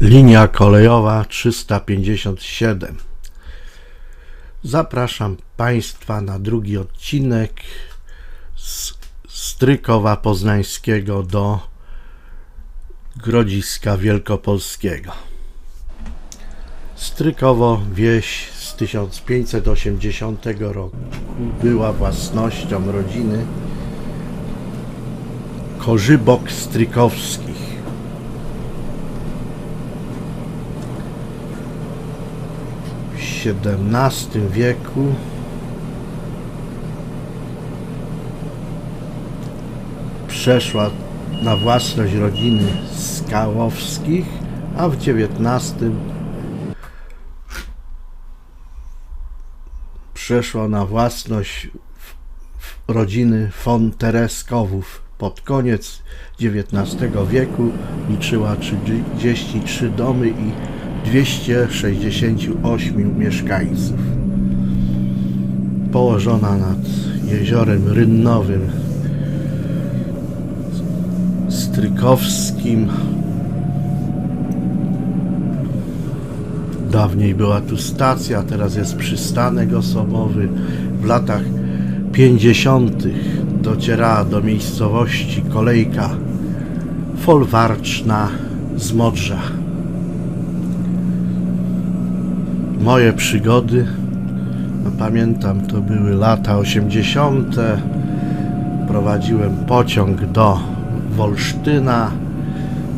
Linia kolejowa 357. Zapraszam Państwa na drugi odcinek z Strykowa Poznańskiego do Grodziska Wielkopolskiego. Strykowo wieś z 1580 roku była własnością rodziny Korzybok Strykowskich. W XVII wieku przeszła na własność rodziny Skałowskich, a w XIX przeszła na własność rodziny von Tereskowów. Pod koniec XIX wieku liczyła 33 domy i 268 mieszkańców. Położona nad jeziorem Rynnowym, Strykowskim. Dawniej była tu stacja, teraz jest przystanek osobowy. W latach 50. docierała do miejscowości kolejka folwarczna z Modrza. Moje przygody, no pamiętam, to były lata 80. Prowadziłem pociąg do Wolsztyna.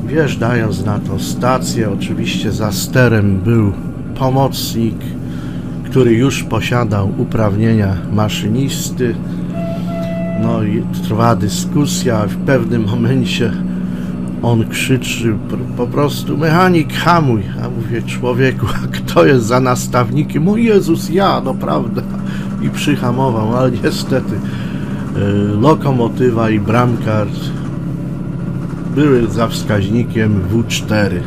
Wjeżdżając na tą stację, oczywiście za sterem był pomocnik, który już posiadał uprawnienia maszynisty. No i trwa dyskusja. W pewnym momencie on krzyczy po, prostu mechanik hamuj. A mówię człowieku, a kto jest za nastawnikiem? O Jezus, ja, naprawdę. I przyhamował, ale niestety y, lokomotywa i bramkar były za wskaźnikiem W4.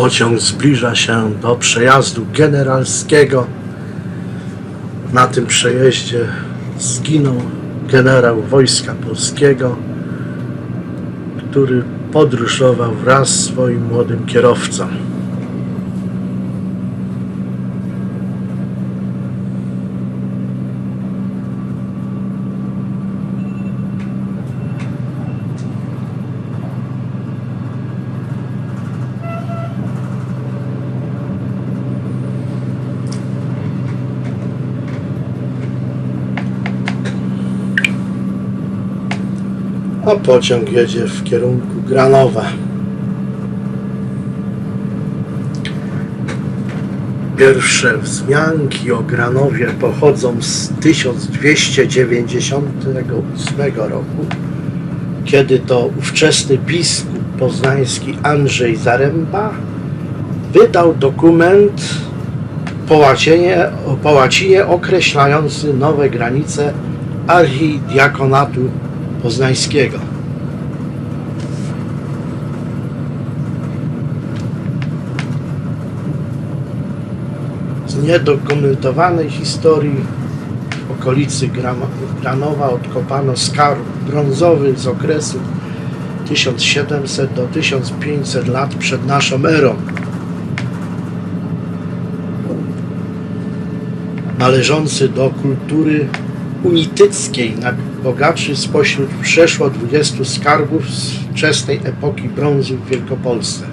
Pociąg zbliża się do przejazdu generalskiego. Na tym przejeździe zginął generał Wojska Polskiego, który podróżował wraz z swoim młodym kierowcą. A pociąg jedzie w kierunku Granowa. Pierwsze wzmianki o Granowie pochodzą z 1298 roku, kiedy to ówczesny biskup poznański Andrzej Zaręba wydał dokument po łacinie, po łacinie określający nowe granice archidiakonatu poznańskiego. Z niedokumentowanej historii okolicy Granowa odkopano skarb brązowy z okresu 1700 do 1500 lat przed naszą erą. Należący do kultury unityckiej najbogatszy spośród przeszło 20 skarbów z wczesnej epoki brązu w Wielkopolsce.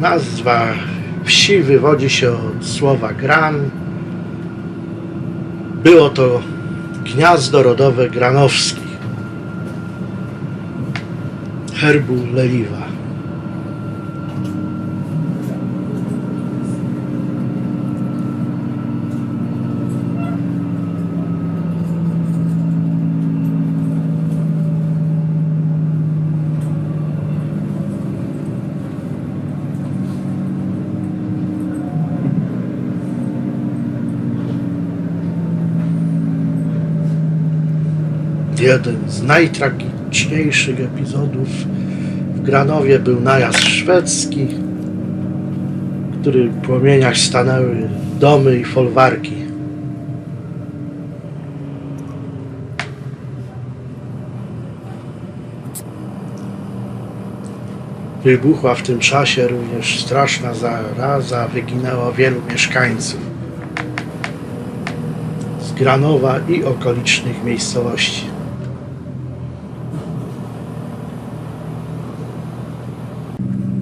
Nazwa wsi wywodzi się od słowa gran. Było to gniazdo rodowe Granowskich, herbu Leliwa. Jeden z najtragiczniejszych epizodów w Granowie był najazd szwedzki, w którym płomieniach stanęły domy i folwarki. Wybuchła w tym czasie również straszna zaraza, wyginęło wielu mieszkańców z Granowa i okolicznych miejscowości.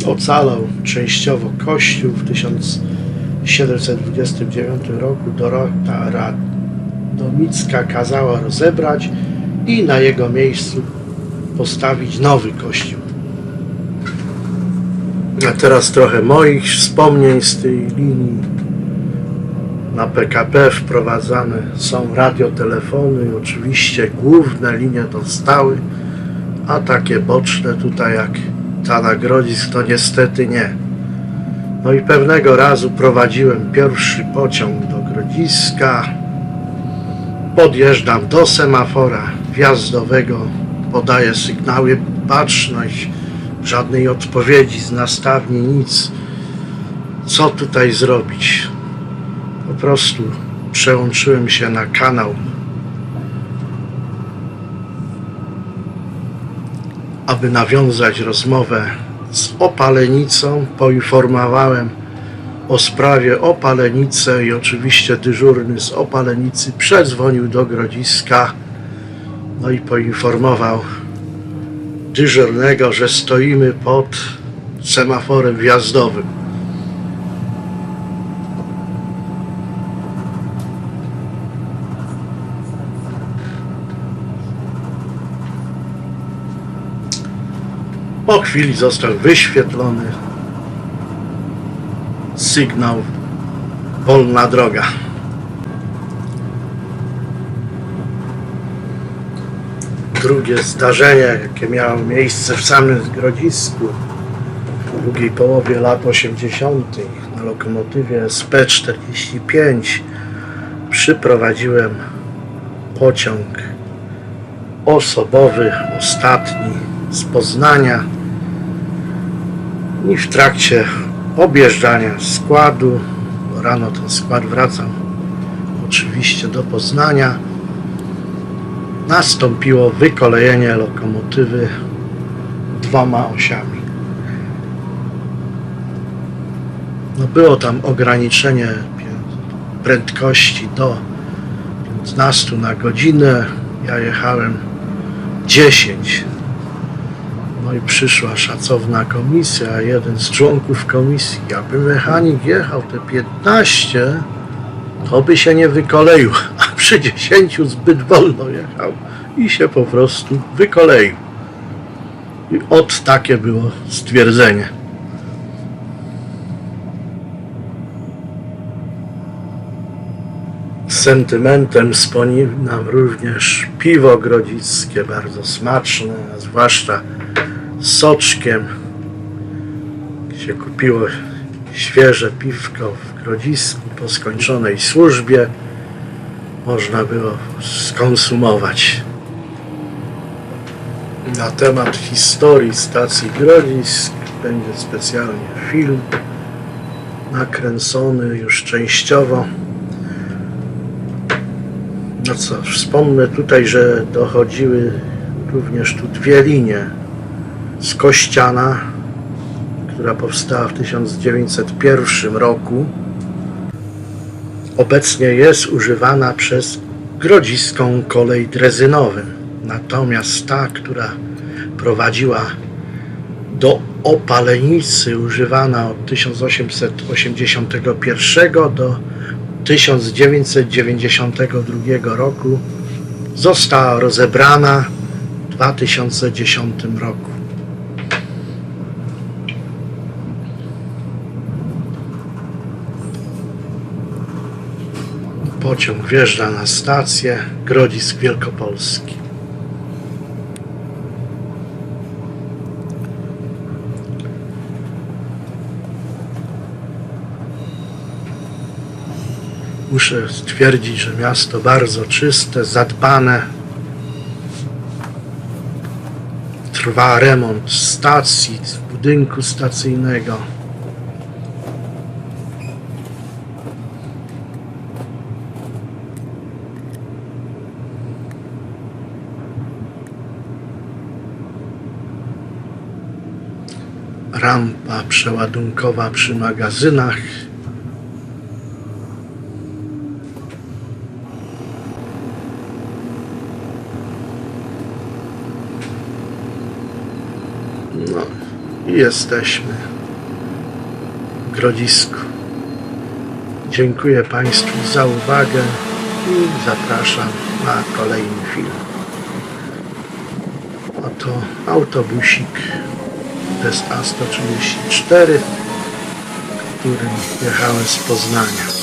Ocalał częściowo kościół w 1729 roku. Dorota Radomicka kazała rozebrać i na jego miejscu postawić nowy kościół. A teraz trochę moich wspomnień z tej linii. Na PKP wprowadzane są radiotelefony, oczywiście główne linie dostały, a takie boczne tutaj jak ta na Grodzisk to niestety nie. No i pewnego razu prowadziłem pierwszy pociąg do Grodziska. Podjeżdżam do semafora wjazdowego, podaję sygnały baczność, żadnej odpowiedzi z nastawni, nic. Co tutaj zrobić? Po prostu przełączyłem się na kanał aby nawiązać rozmowę z opalenicą, poinformowałem o sprawie opalenicy i oczywiście dyżurny z opalenicy przedzwonił do Grodziska no i poinformował dyżurnego, że stoimy pod semaforem wjazdowym. Po chwili został wyświetlony sygnał wolna droga. Drugie zdarzenie, jakie miało miejsce w samym Grodzisku w drugiej połowie lat 80. na lokomotywie SP45 przyprowadziłem pociąg osobowy, ostatni z Poznania i w trakcie objeżdżania składu, rano ten skład wracał oczywiście do Poznania, nastąpiło wykolejenie lokomotywy dwoma osiami. No było tam ograniczenie prędkości do 15 na godzinę. Ja jechałem 10 no i przyszła szacowna komisja, jeden z członków komisji, jakby mechanik jechał te 15, to by się nie wykoleił, a przy 10 zbyt wolno jechał i się po prostu wykoleił. I od takie było stwierdzenie. Sentymentem wspominam również piwo grodzickie, bardzo smaczne, a zwłaszcza soczkiem. Się kupiło świeże piwko w Grodzisku po skończonej służbie. Można było skonsumować. Na temat historii stacji Grodzisk będzie specjalnie film nakręcony już częściowo. No co, wspomnę tutaj, że dochodziły również tu dwie linie z Kościana, która powstała w 1901 roku, obecnie jest używana przez grodziską kolej drezynową. Natomiast ta, która prowadziła do opalenicy używana od 1881 do 1992 roku została rozebrana w 2010 roku. Pociąg wjeżdża na stację Grodzisk Wielkopolski. Muszę stwierdzić, że miasto bardzo czyste, zadbane. Trwa remont stacji, budynku stacyjnego. Rampa przeładunkowa przy magazynach. No i jesteśmy w Grodzisku. Dziękuję Państwu za uwagę i zapraszam na kolejny film. Oto autobusik Test A134, którym jechałem z Poznania.